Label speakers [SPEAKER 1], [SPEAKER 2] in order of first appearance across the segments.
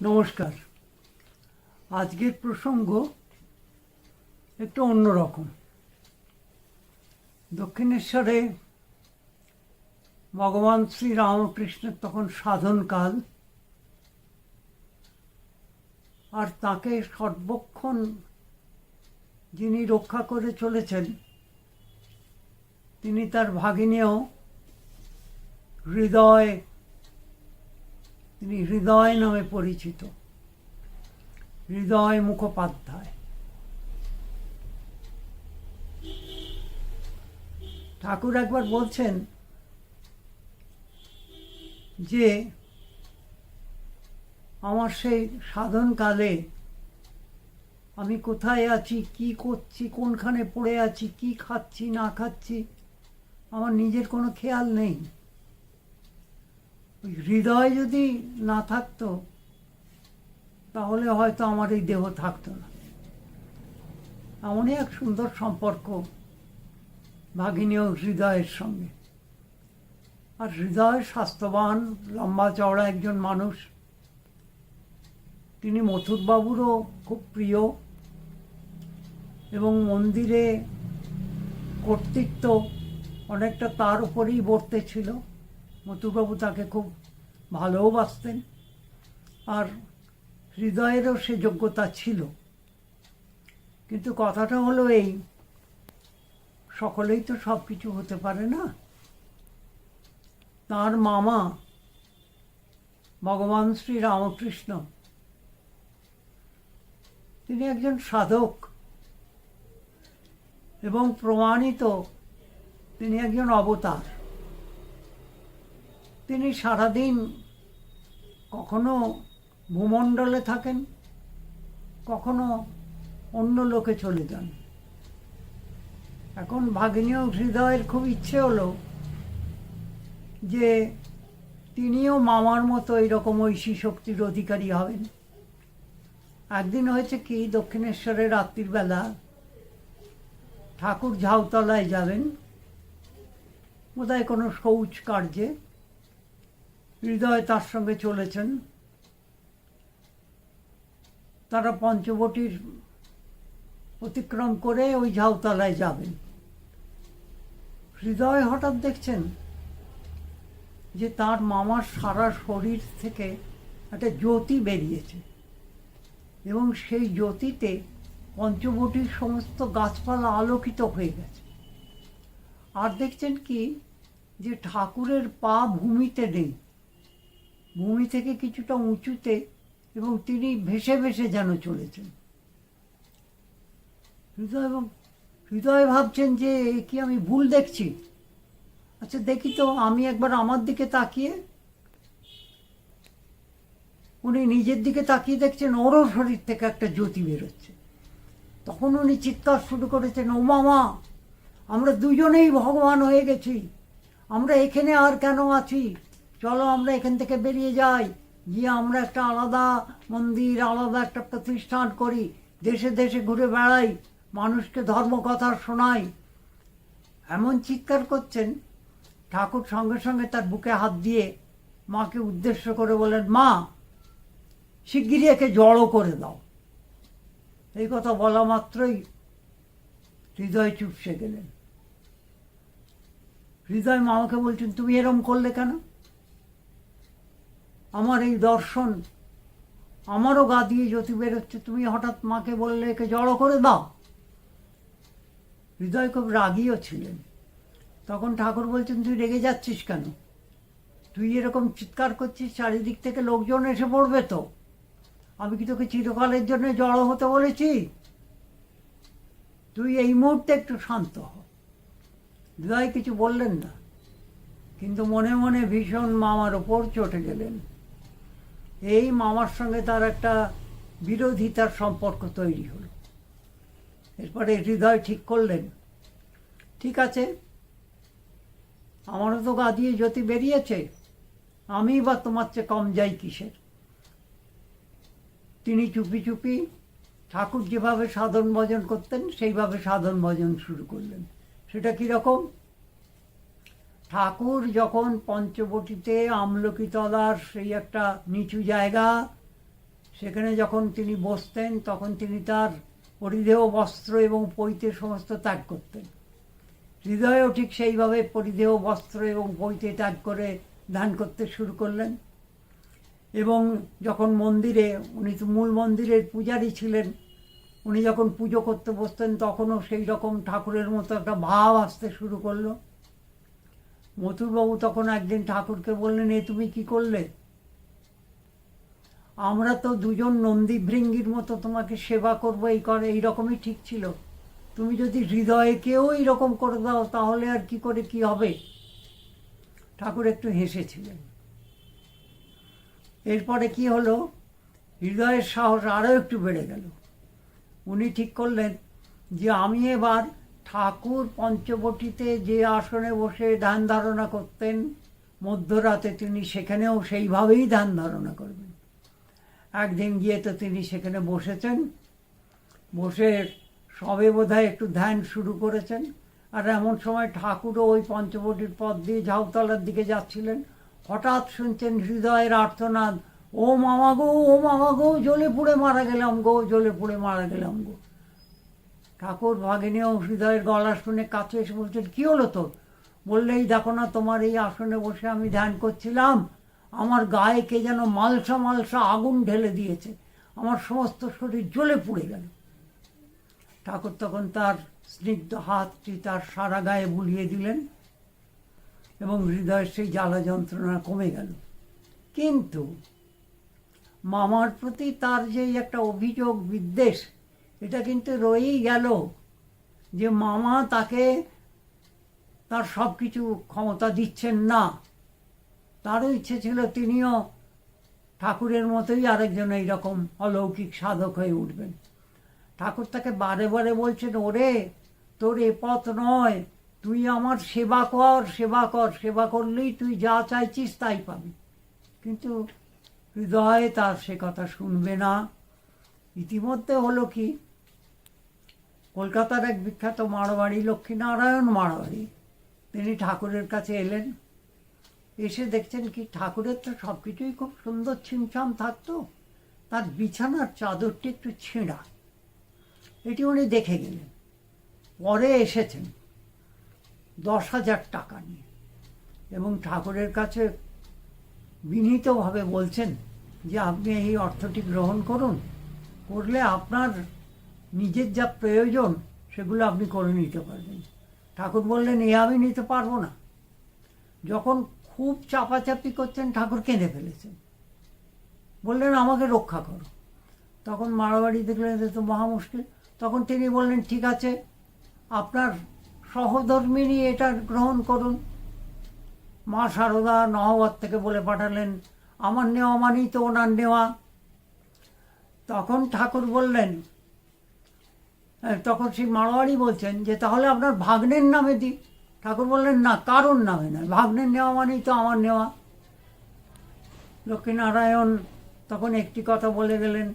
[SPEAKER 1] নমস্কার। আজকের প্রসঙ্গ একটু অন্যরকম। দক্ষিণেশ্বরে ভগবান শ্রী রামকৃষ্ণের তখন সাধনকাল, আর তাকে সর্বক্ষণ যিনি রক্ষা করে চলেছেন, তিনি তার ভাগিনেও হৃদয় তিনি হৃদয় নামে পরিচিত। হৃদয় মুখোপাধ্যায়। ঠাকুর একবার বলছেন যে, আমার সেই সাধনকালে আমি কোথায় আছি, কি করছি, কোনখানে পড়ে আছি, কি খাচ্ছি, না খাচ্ছি, আমার নিজের কোনো খেয়াল নেই। হৃদয় যদি না থাকতো, তাহলে হয়তো আমার এই দেহ থাকতো না। এমনই এক সুন্দর সম্পর্ক ভাগিনী ও হৃদয়ের সঙ্গে। আর হৃদয় স্বাস্থ্যবান, লম্বা চওড়া একজন মানুষ। তিনি মথুরবাবুরও খুব প্রিয় এবং মন্দিরে কর্তৃত্ব অনেকটা তার উপরেই বর্তে ছিল। মথুরবাবু তাকে খুব ভালোবাসতেন আর হৃদয়েরও সে যোগ্যতা ছিল। কিন্তু কথাটা হলো এই, সকলেই তো সব কিছু হতে পারে না। তার মামা ভগবান শ্রী রামকৃষ্ণ, তিনি একজন সাধক এবং প্রমাণিত তিনি একজন অবতার। তিনি সারাদিন কখনো ভূমণ্ডলে থাকেন, কখনো অন্য লোকে চলে যান। এখন ভাগিনীয় হৃদয়ের খুব ইচ্ছে হলো যে তিনিও মামার মতো এইরকম ঐশী শক্তির অধিকারী হবেন। একদিন হয়েছে কি, দক্ষিণেশ্বরের রাত্রির বেলা ঠাকুর ঝাউতলায় যাবেন। বোধহয় কোনো শৌচ কার্যে হৃদয় তার সঙ্গে চলেছেন। তারা পঞ্চবটির অতিক্রম করে ওই ঝাউতলায় যাবেন। হৃদয় হঠাৎ দেখছেন যে তার মামার সারা শরীর থেকে একটা জ্যোতি বেরিয়েছে এবং সেই জ্যোতিতে পঞ্চবটির সমস্ত গাছপালা আলোকিত হয়ে গেছে। আর দেখছেন কি যে ঠাকুরের পা ভূমিতে নেই। ভূমি থেকে কিছুটা উঁচুতে এবং তিনি ভেসে ভেসে যেন চলেছেন। হৃদয় এবং হৃদয় ভাবছেন যে কি আমি ভুল দেখছি? আচ্ছা দেখি তো, আমি একবার আমার দিকে তাকিয়ে। উনি নিজের দিকে তাকিয়ে দেখছেন ওরও শরীর থেকে একটা জ্যোতি বেরোচ্ছে। তখন উনি চিৎকার শুরু করেছেন, ও মামা, আমরা দুজনেই ভগবান হয়ে গেছি। আমরা এখানে আর কেন আছি? চলো আমরা এখান থেকে বেরিয়ে যাই। গিয়ে আমরা একটা আলাদা মন্দির, আলাদা একটা প্রতিষ্ঠান করি। দেশে দেশে ঘুরে বেড়াই, মানুষকে ধর্মকথা শোনাই। এমন চিৎকার করছেন, ঠাকুর সঙ্গে সঙ্গে তার বুকে হাত দিয়ে মাকে উদ্দেশ্য করে বলেন, মা, শিগগিরই একে জড়ো করে দাও। এই কথা বলা মাত্রই হৃদয় চুপসে গেলেন। হৃদয় মামাকে বলছেন, তুমি এরম করলে কেন? আমার এই দর্শন, আমারও গা দিয়ে জ্যোতি বেরোচ্ছে। তুমি হঠাৎ মাকে বললে, একে জড়ো করে দাও। হৃদয় খুব রাগিও ছিলেন। তখন ঠাকুর বলছেন, তুই রেগে যাচ্ছিস কেন? তুই এরকম চিৎকার করছিস, চারিদিক থেকে লোকজন এসে পড়বে তো। আমি কি তোকে চিরকালের জন্য জড়ো হতে বলেছি? তুই এই মুহূর্তে একটু শান্ত হ। হৃদয় কিছু বললেন না, কিন্তু মনে মনে ভীষণ মামার ওপর চটে গেলেন। এই মামার সঙ্গে তার একটা বিরোধিতার সম্পর্ক তৈরি হলো। এরপরে হৃদয় ঠিক করলেন। ঠিক আছে, আমারও তো গা দিয়ে জ্যোতি বেরিয়েছে, আমি বা তোমার চেয়ে কম যাই কিসের? তিনি চুপি চুপি ঠাকুর যেভাবে সাধন ভজন করতেন, সেইভাবে সাধন ভজন শুরু করলেন। সেটা কীরকম? ঠাকুর যখন পঞ্চবটিতে আমলকি তলার সেই একটা নিচু জায়গা, সেখানে যখন তিনি বসতেন, তখন তিনি তার পরিধেয় বস্ত্র এবং পৈতে সমস্ত ত্যাগ করতেন। হৃদয়েও ঠিক সেইভাবে পরিধেয় বস্ত্র এবং পৈতে ত্যাগ করে ধ্যান করতে শুরু করলেন। এবং যখন মন্দিরে, উনি তো মূল মন্দিরের পূজারী ছিলেন, উনি যখন পুজো করতে বসতেন, তখনও সেই রকম ঠাকুরের মতো একটা ভাব আসতে শুরু করল। মথুরবাবু তখন একদিন ঠাকুরকে বললেন, এ তুমি কি করলে? আমরা তো দুজন নন্দী ভৃঙ্গির মতো তোমাকে সেবা করব, এই করে এইরকমই ঠিক ছিল। তুমি যদি হৃদয়কেও এইরকম করে দাও, তাহলে আর কি করে কি হবে? ঠাকুর একটু হেসেছিলেন। এরপরে কি হলো? হৃদয়ের সাহস আরও একটু বেড়ে গেল। উনি ঠিক করলেন যে, আমি এবার ঠাকুর পঞ্চবটিতে যে আসনে বসে ধ্যান ধারণা করতেন, মধ্যরাতে তিনি সেখানেও সেইভাবেই ধ্যান ধারণা করবেন। একদিন গিয়ে তো তিনি সেখানে বসেছেন, বসে সবে বোধহয় একটু ধ্যান শুরু করেছেন। আর এমন সময় ঠাকুরও ওই পঞ্চবটির পথ দিয়ে ঝাউতলার দিকে যাচ্ছিলেন। হঠাৎ শুনছেন হৃদয়ের আর্তনাদ, ও মামা গো, ও মামা গো জ্বলে পুড়ে মারা গেলাম গো জ্বলে পুড়ে মারা গেলাম গো। ঠাকুর ভাগিনীও হৃদয়ের গলা শুনে কাছে এসে বলছেন, কী হলো তোর? বললেই, দেখো না, তোমার এই আসনে বসে আমি ধ্যান করছিলাম। আমার গায়ে কে যেন মালসা মালসা আগুন ঢেলে দিয়েছে। আমার সমস্ত শরীর জ্বলে পুড়ে গেল। ঠাকুর তখন তার স্নিগ্ধ হাতটি তার সারা গায়ে বুলিয়ে দিলেন এবং হৃদয়ের সেই জ্বালা যন্ত্রণা কমে গেল। কিন্তু মামার প্রতি তার যে একটা অভিযোগ, বিদ্বেষ এটা কিন্তু রয়েই গেল যে মামা তাকে তার সব কিছু ক্ষমতা দিচ্ছেন না। তারও ইচ্ছে ছিল তিনিও ঠাকুরের মতোই আরেকজন এইরকম অলৌকিক সাধক হয়ে উঠবেন। ঠাকুর তাকে বারে বারে বলছেন, ওরে, তোর এ পথ নয়, তুই আমার সেবা কর সেবা কর, সেবা করলেই তুই যা চাইছিস তাই পাবি। কিন্তু হৃদয় তার সে কথা শুনবে না। ইতিমধ্যে হলো কি কলকাতার এক বিখ্যাত মারোয়াড়ি, লক্ষ্মীনারায়ণ মারোয়াড়ি। তিনি ঠাকুরের কাছে এলেন। এসে দেখছেন কি, ঠাকুরের তো সব কিছুই খুব সুন্দর ছিমছাম থাকতো। তার বিছানার চাদরটি একটু ছেঁড়া। এটি উনি দেখে গেলেন। পরে এসেছেন দশ হাজার টাকা নিয়ে। এবং ঠাকুরের কাছে বিনীতভাবে বলছেন যে, আপনি এই অর্থটি গ্রহণ করুন। করলে আপনার নিজের যা প্রয়োজন, সেগুলো আপনি করে নিতে পারবেন। ঠাকুর বললেন, এ আমি নিতে পারব না। যখন খুব চাপাচাপি করছেন, ঠাকুর কেঁদে ফেলেছেন। বললেন, আমাকে রক্ষা করো। তখন মারাবাড়ি দেখলেন এতে তো মহা মুশকিল। তখন তিনি বললেন, ঠিক আছে, আপনার সহধর্মিনী এটা গ্রহণ করুন। মা সারদা নহবত থেকে বলে পাঠালেন, আমার নেওয়া মানেই তো ওনার নেওয়া। তখন ঠাকুর বললেন তখন সেই মারোয়ারি বলছেন যে, তাহলে আপনার ভাগ্নের নামে দিই ঠাকুর বললেন, না, কারোর নামে নয়। ভাগ্নের নেওয়া মানেই তো আমার নেওয়া। লক্ষ্মীনারায়ণ তখন একটি কথা বলে গেলেন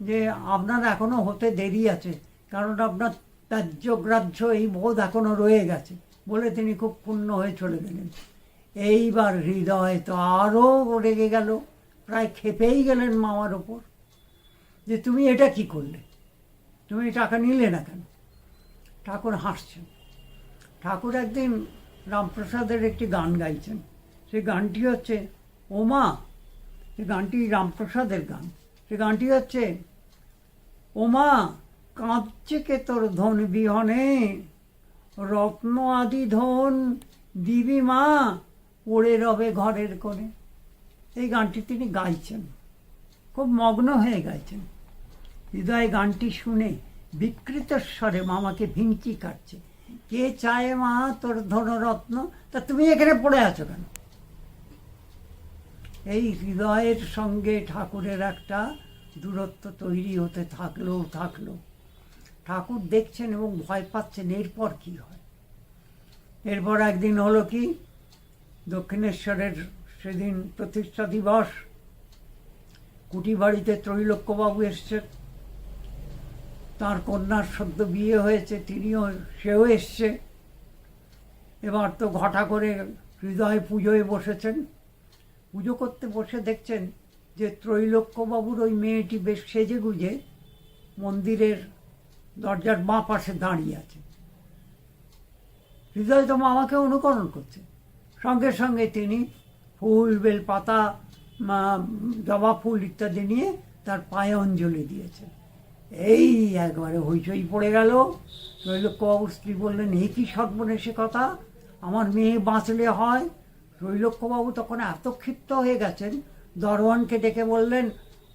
[SPEAKER 1] যে, আপনার এখনও হতে দেরি আছে, কারণ আপনার ত্যায্য গ্রাহ্য এই বোধ এখনও রয়ে গেছে। বলে তিনি খুব পূর্ণ হয়ে চলে গেলেন। এইবার হৃদয় তো আরও রেগে গেল, প্রায় খেপেই গেলেন মামার ওপর যে, তুমি এটা কি করলে? তুমি টাকা নিলে না কেন? ঠাকুর হাসছেন। ঠাকুর একদিন রামপ্রসাদের একটি গান গাইছেন। সেই গানটি হচ্ছে ওমা সে গানটি রামপ্রসাদের গান। সে গানটি হচ্ছে ওমা কাঁদছে কে তোর ধন বিহনে? রত্ন আদি ধন দিবি মা, পড়ে রবে ঘরের করে এই গানটি তিনি গাইছেন। খুব মগ্ন হয়ে গাইছেন। হৃদয় গানটি শুনে বিকৃত স্বরে মামাকে ভিঙ্কি কাটছে। কে চায় মা তোর ধনরত্ন? তা তুমি এখানে পড়ে আছো কেন? এই হৃদয়ের সঙ্গে ঠাকুরের একটা দূরত্ব তৈরি হতে থাকল থাকল। ঠাকুর দেখছেন এবং ভয় পাচ্ছেন, এরপর কি হয়? এরপর একদিন হলো কি? দক্ষিণেশ্বরের সেদিন প্রতিষ্ঠা দিবস। কুটি বাড়িতে ত্রৈলোক্যবাবু এসছেন। তার কন্যার সদ্য বিয়ে হয়েছে, তিনিও সেও এসছে। এবার তো ঘটা করে হৃদয় পুজোয় বসেছেন। পুজো করতে বসে দেখছেন যে ত্রৈলোক্যবাবুর ওই মেয়েটি বেশ সেজে গুজে মন্দিরের দরজার বাঁ পাশে দাঁড়িয়ে আছে। হৃদয় তো মামাকে অনুকরণ করছে। সঙ্গে সঙ্গে তিনি ফুল বেল পাতা জবা ফুল ইত্যাদি নিয়ে তার পায়ে অঞ্জলি দিয়েছেন। এই একবারে হইচই পড়ে গেল। ত্রৈলোক্যবাবুর স্ত্রী বললেন এই কি সর্বনেশে কথা? আমার মেয়ে বাঁচলে হয়? ত্রৈলোক্যবাবু তখন এত ক্ষিপ্ত হয়ে গেছেন দরওয়ানকে ডেকে বললেন,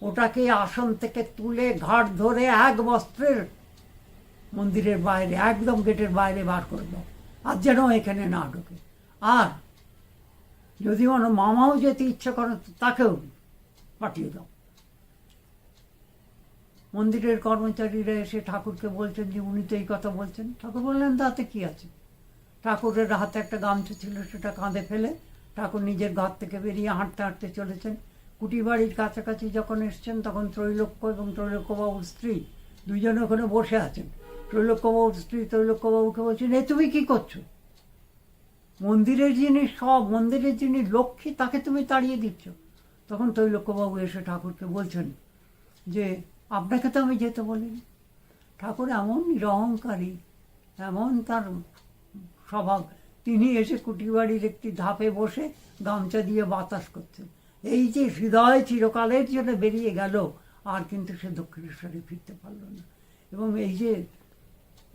[SPEAKER 1] ওটাকে আসন থেকে তুলে ঘাট ধরে এক বস্ত্রের মন্দিরের বাইরে, একদম গেটের বাইরে বার করে দাও, আর যেন এখানে না ঢোকে। আর যদি কোনো মামাও যেতে ইচ্ছে করে, তাকেও পাঠিয়ে দাও। মন্দিরের কর্মচারীরা এসে ঠাকুরকে বলছেন যে উনি তো এই কথা বলছেন। ঠাকুর বললেন তাতে কি আছে? ঠাকুরের হাতে একটা গামছা ছিল, সেটা কাঁধে ফেলে ঠাকুর নিজের ঘর থেকে বেরিয়ে হাঁটতে হাঁটতে চলেছেন। কুটি বাড়ির কাছাকাছি যখন এসছেন, তখন ত্রৈলোক্য এবং ত্রৈলোক্যবাবুর স্ত্রী দুজনে ওখানে বসে আছেন। ত্রৈলোক্যবাবুর স্ত্রী ত্রৈলোক্যবাবুকে বলছেন, এ, তুমি কী করছ? মন্দিরের যিনি সব, মন্দিরের যিনি লক্ষ্মী, তাকে তুমি তাড়িয়ে দিচ্ছ? তখন তৈলক্যবাবু এসে ঠাকুরকে বলছেন যে আপনাকে তো আমি যেতে বলিনি। ঠাকুর এমন নিরহংকারী, এমন তার স্বভাব। তিনি এসে কুটিবাড়ির একটি ধাপে বসে গামছা দিয়ে বাতাস করছেন। এই যে হৃদয় চিরকালের জন্য বেরিয়ে গেল, আর কিন্তু সে দক্ষিণেশ্বরে ফিরতে পারল না। এবং এই যে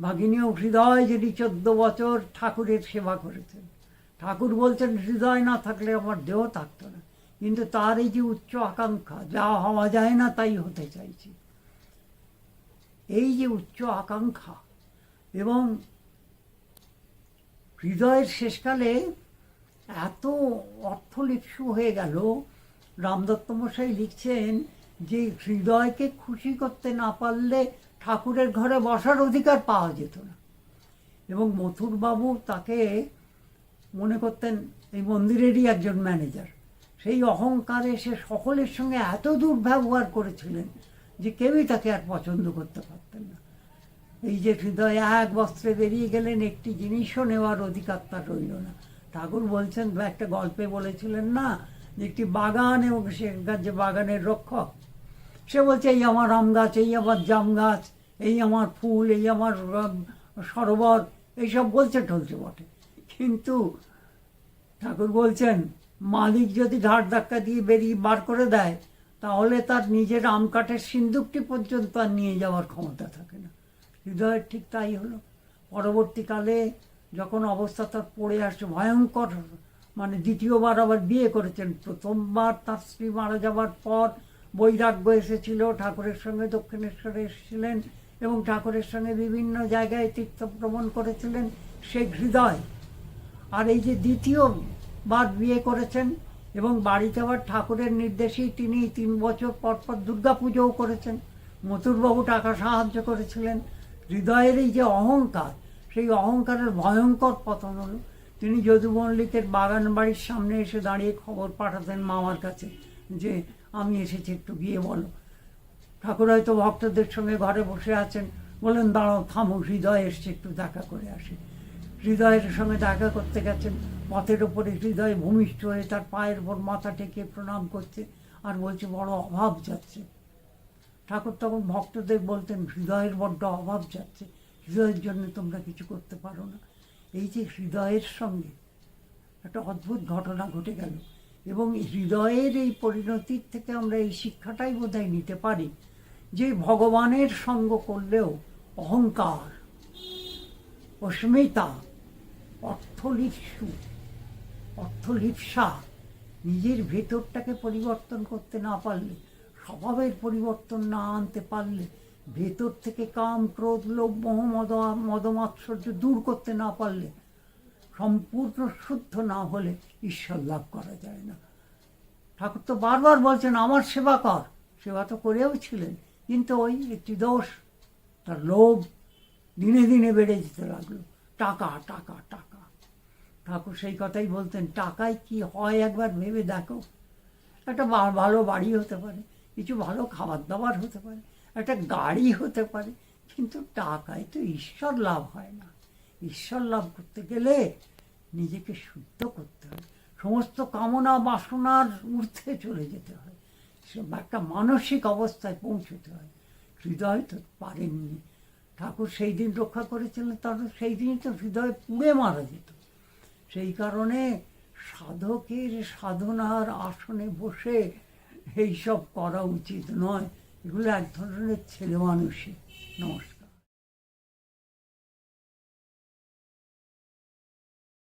[SPEAKER 1] ভাগিনী ও হৃদয় যিনি চোদ্দ বছর ঠাকুরের সেবা করেছেন। ঠাকুর বলছেন, হৃদয় না থাকলে আমার দেহ থাকতো না। কিন্তু তার এই যে উচ্চ আকাঙ্ক্ষা, যা হওয়া যায় না তাই হতে চাইছি। এই যে উচ্চ আকাঙ্ক্ষা এবং হৃদয়ের শেষকালে এত অর্থলিপ্সু হয়ে গেল রামদত্ত মশাই লিখছেন যে হৃদয়কে খুশি করতে না পারলে ঠাকুরের ঘরে বসার অধিকার পাওয়া যেত না। এবং মথুরবাবু তাকে মনে করতেন এই মন্দিরেরই একজন ম্যানেজার সেই অহংকারে সে সকলের সঙ্গে এত দুর্ব্যবহার করেছিলেন যে কেউই তাকে আর পছন্দ করতে পারতেন না। এই যে হৃদয় এক বস্ত্রে বেরিয়ে গেলেন একটি জিনিসও নেওয়ার অধিকার তার রইল না। ঠাকুর বলছেন একটা গল্পে বলেছিলেন না যে একটি বাগান এবং সেখানকার যে বাগানের রক্ষক। সে বলছে এই আমার আম গাছ এই আমার জাম গাছ এই আমার ফুল এই আমার আম, সরোবর এইসব বলছে টলছে বটে। কিন্তু ঠাকুর বলছেন মালিক যদি ধার ধাক্কা দিয়ে বেরিয়ে বার করে দেয়, তাহলে তার নিজের আম কাঠের সিন্দুকটি পর্যন্ত আর নিয়ে যাওয়ার ক্ষমতা থাকে না। হৃদয়ের ঠিক তাই হলো। পরবর্তীকালে যখন অবস্থা তার পড়ে আসে ভয়ঙ্কর মানে দ্বিতীয়বার আবার বিয়ে করেছেন, প্রথমবার তার স্ত্রী মারা যাওয়ার পর বৈরাগ্য এসেছিল, ঠাকুরের সঙ্গে দক্ষিণেশ্বরে এসেছিলেন এবং ঠাকুরের সঙ্গে বিভিন্ন জায়গায় তীর্থ ভ্রমণ করেছিলেন সেই হৃদয়। আর এই যে দ্বিতীয়বার বিয়ে করেছেন এবং বাড়িতে আবার ঠাকুরের নির্দেশেই তিনি তিন বছর পর পর দুর্গা পুজোও করেছেন। মথুরবাবু টাকা সাহায্য করেছিলেন। হৃদয়ের এই যে অহংকার, সেই অহংকারের ভয়ঙ্কর পতন হলো। তিনি যদু মল্লিকের বাগান বাড়ির সামনে এসে দাঁড়িয়ে খবর পাঠাতেন মামার কাছে যে, আমি এসেছি, একটু গিয়ে বলো। ঠাকুর হয়তো ভক্তদের সঙ্গে ঘরে বসে আছেন। বলেন দাঁড়াও, থামো, হৃদয় এসছে, একটু দেখা করে আসি। হৃদয়ের সঙ্গে দেখা করতে গেছেন, পথের ওপরে হৃদয় ভূমিষ্ঠ হয়ে তার পায়ের ওপর মাথা টেকে প্রণাম করছে আর বলছে, বড় অভাব যাচ্ছে। ঠাকুর তখন ভক্তদের বলতেন, হৃদয়ের বড্ড অভাব যাচ্ছে, হৃদয়ের জন্য তোমরা কিছু করতে পারো না। এই যে হৃদয়ের সঙ্গে একটা অদ্ভুত ঘটনা ঘটে গেল এবং হৃদয়ের এই পরিণতির থেকে আমরা এই শিক্ষাটাই বোধহয় নিতে পারি যে ভগবানের সঙ্গ করলেও অহংকার, অস্মিতা অর্থলিপসু, অর্থলিপসা, নিজের ভেতরটাকে পরিবর্তন করতে না পারলে, স্বভাবের পরিবর্তন না আনতে পারলে, ভেতর থেকে কাম, ক্রোধ, লোভ, মোহ, মদ, মদমাৎসর্য দূর করতে না পারলে, সম্পূর্ণ শুদ্ধ না হলে ঈশ্বর লাভ করা যায় না। ঠাকুর তো বারবার বলছেন, আমার সেবা কর। সেবা তো করেও ছিলেন, কিন্তু ওই একটি দোষ, তার লোভ দিনে দিনে বেড়ে যেতে লাগল। টাকা টাকা টাকা। ঠাকুর সেই কথাই বলতেন, টাকায় কি হয় একবার ভেবে দেখো। একটা ভালো বাড়ি হতে পারে, কিছু ভালো খাবার দাবার হতে পারে, একটা গাড়ি হতে পারে, কিন্তু টাকায় তো ঈশ্বর লাভ হয় না। ঈশ্বর লাভ করতে গেলে নিজেকে শুদ্ধ করতে হয়। সমস্ত কামনা বাসনার ঊর্ধ্বে চলে যেতে হয়। একটা মানসিক অবস্থায় পৌঁছতে হয়। হৃদয় তো পারেননি। ঠাকুর সেই দিন রক্ষা করেছিলেন তার সেই দিনই তো হৃদয় পুড়ে মারা যেত। সেই কারণে সাধকের সাধনার আসনে বসে এইসব করা উচিত নয়। এগুলো এক ধরনের ছেলে মানুষই নমস্কার।